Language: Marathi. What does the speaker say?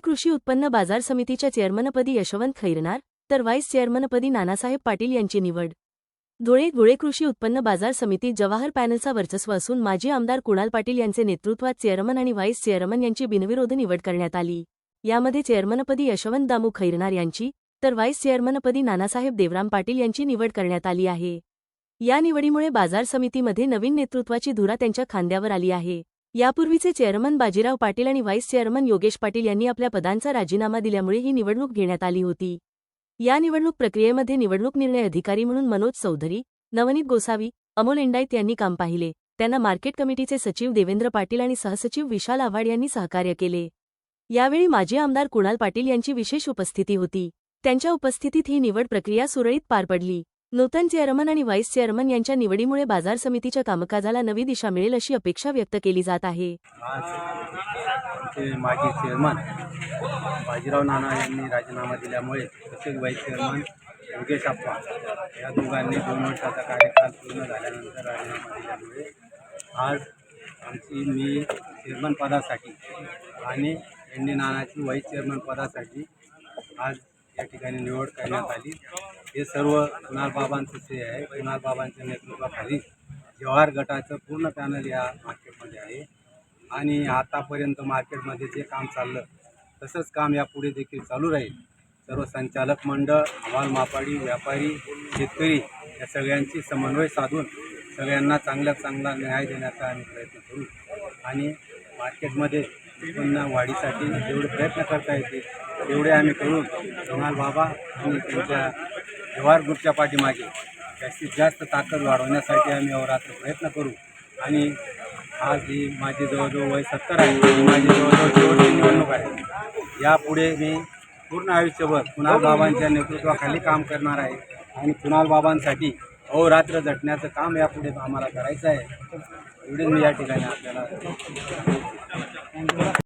कृषी उत्पन्न बाजार समितीच्या चेअरमनपदी यशवंत खैरनार तर व्हाईस चेअरमनपदी नानासाहेब पाटील यांची निवड. धुळे धुळे कृषी उत्पन्न बाजार समितीत जवाहर पॅनलचा वर्चस्व असून माजी आमदार कुणाल पाटील यांचे नेतृत्वात चेअरमन आणि व्हाईस चेअरमन यांची बिनविरोध निवड करण्यात आली. यामध्ये चेअरमनपदी यशवंत दामू खैरनार यांची तर व्हाईस चेअरमनपदी नानासाहेब देवराम पाटील यांची निवड करण्यात आली आहे. या निवडीमुळे बाजार समितीमध्ये नवीन नेतृत्वाची धुरा त्यांच्या खांद्यावर आली आहे. यापूर्वीचे चेअरमन बाजीराव पाटील आणि व्हाईस चेअरमन योगेश पाटील यांनी आपल्या पदांचा राजीनामा दिल्यामुळे ही निवडणूक घेण्यात आली होती. या निवडणूक प्रक्रियेमध्ये निवडणूक निर्णय अधिकारी म्हणून मनोज चौधरी नवनीत गोसावी अमोल इंडाईत यांनी काम पाहिले. त्यांना मार्केट कमिटीचे सचिव देवेंद्र पाटील आणि सहसचिव विशाल आव्हाड यांनी सहकार्य केले. यावेळी माजी आमदार कुणाल पाटील यांची विशेष उपस्थिती होती. त्यांच्या उपस्थितीत ही निवड प्रक्रिया सुरळीत पार पडली. नूतन चेअरमन आणि व्हाईस चेअरमन यांच्या निवडीमुळे बाजार समितीच्या कामकाजाला नवी दिशा मिळेल अशी अपेक्षा व्यक्त केली जात आहे. माजी चेअरमन बाजीराव नाना यांनी राजीनामा दिल्यामुळे तसेच व्हाईस चेअरमन योगेश अप्पा या दोघांनी दोन वर्षाचा कार्यकाल पूर्ण झाल्यानंतर राजीनामा दिल्यामुळे आज आमची मी चेअरमन पदासाठी आणि एन डी नानाची व्हाईस चेअरमन पदासाठी आज या ठिकाणी निवड करण्यात आली. हे सर्व कुणाल बाबांचं श्रेय आहे. कुणाल बाबांच्या नेतृत्वाखाली जवाहर गटाचं पूर्ण पॅनल या मार्केटमध्ये आहे. आणि आतापर्यंत मार्केटमध्ये जे काम चाललं तसंच काम यापुढे देखील चालू राहील. सर्व संचालक मंडळ हवाल मापाडी व्यापारी शेतकरी या सगळ्यांची समन्वय साधून सगळ्यांना चांगल्यात चांगला न्याय देण्याचा आम्ही प्रयत्न करू. आणि मार्केटमध्ये उत्पन्न वाढीसाठी जेवढे प्रयत्न करता येतील एवढे आम्ही करून कुणाल बाबा आणि त्यांच्या जवाहर ग्रुपच्या पाठीमागे जास्तीत जास्त ताकद वाढवण्यासाठी आम्ही अवरात्र प्रयत्न करू. आणि आज ही माझी जवळजवळ वय सत्तर आहे माझी जवळजवळ शेवटची निवडणूक आहे. यापुढे मी पूर्ण आयुष्यभर कुणाल बाबांच्या नेतृत्वाखाली काम करणार आहे आणि कुणाल बाबांसाठी अहोरात्र झटण्याचं काम यापुढे आम्हाला करायचं आहे. एवढेच मी या ठिकाणी आपल्याला